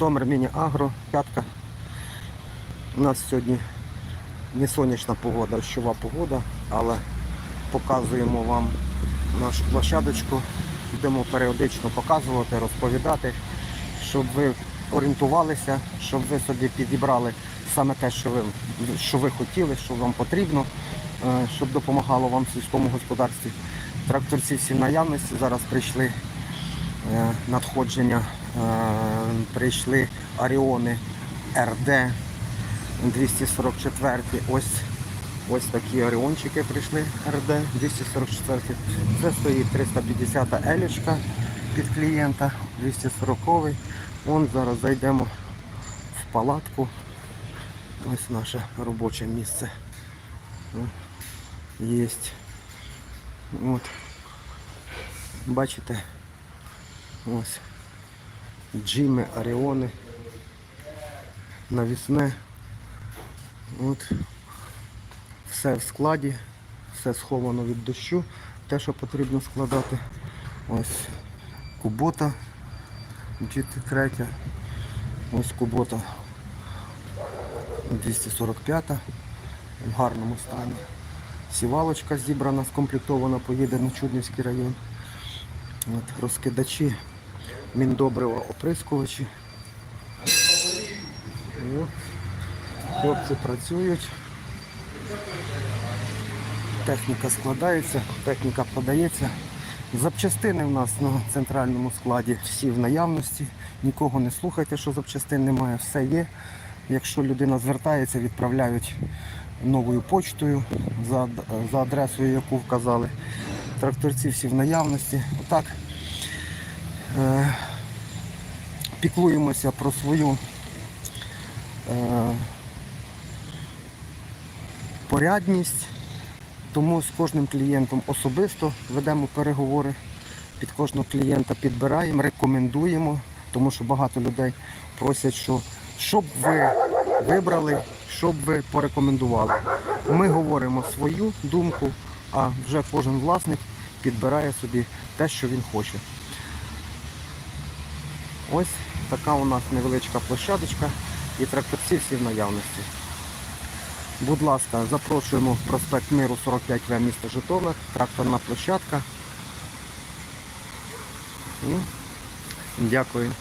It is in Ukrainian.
Житомир Міні-Агро, п'ятка. У нас сьогодні не сонячна погода, дощова погода, але показуємо вам нашу площадочку. Будемо періодично показувати, розповідати, щоб ви орієнтувалися, щоб ви собі підібрали саме те, що ви, що ви хотіли, що вам потрібно, е, щоб допомагало вам в сільському господарстві. Тракторці всі наявності. Зараз прийшли е, надходження, прийшли Аріони РД 244. Ось ось такі оріончики прийшли РД 244. Це стоїть 350 елічка під клієнта 240. Вон зараз зайдемо в палатку. Ось наше робоче місце. Є. От. Бачите? Ось. Джими, Оріони. Навісне. От. Все в складі, все сховано від дощу, те, що потрібно складати. Ось кубота GT3. Ось кубота 245 в гарному стані. Сівалочка зібрана, скомплектована, поїде на Чуднівський район. От, розкидачі, міндобрива, оприскувачі. Хлопці працюють. Техніка складається, техніка подається. Запчастини в нас на центральному складі всі в наявності. Нікого не слухайте, що запчастин немає, все є. Якщо людина звертається, відправляють новою почтою за, за адресою, яку вказали. Тракторці всі в наявності. Отак е, піклуємося про свою е, порядність. Тому з кожним клієнтом особисто ведемо переговори. Під кожного клієнта підбираємо, рекомендуємо, тому що багато людей просять, що щоб ви вибрали, щоб ви порекомендували. Ми говоримо свою думку, а вже кожен власник підбирає собі те, що він хоче. Ось така у нас невеличка площадочка і тракторці всі в наявності. Будь ласка, запрошуємо в проспект Миру 45В місто Житомир, тракторна площадка. І Дякую.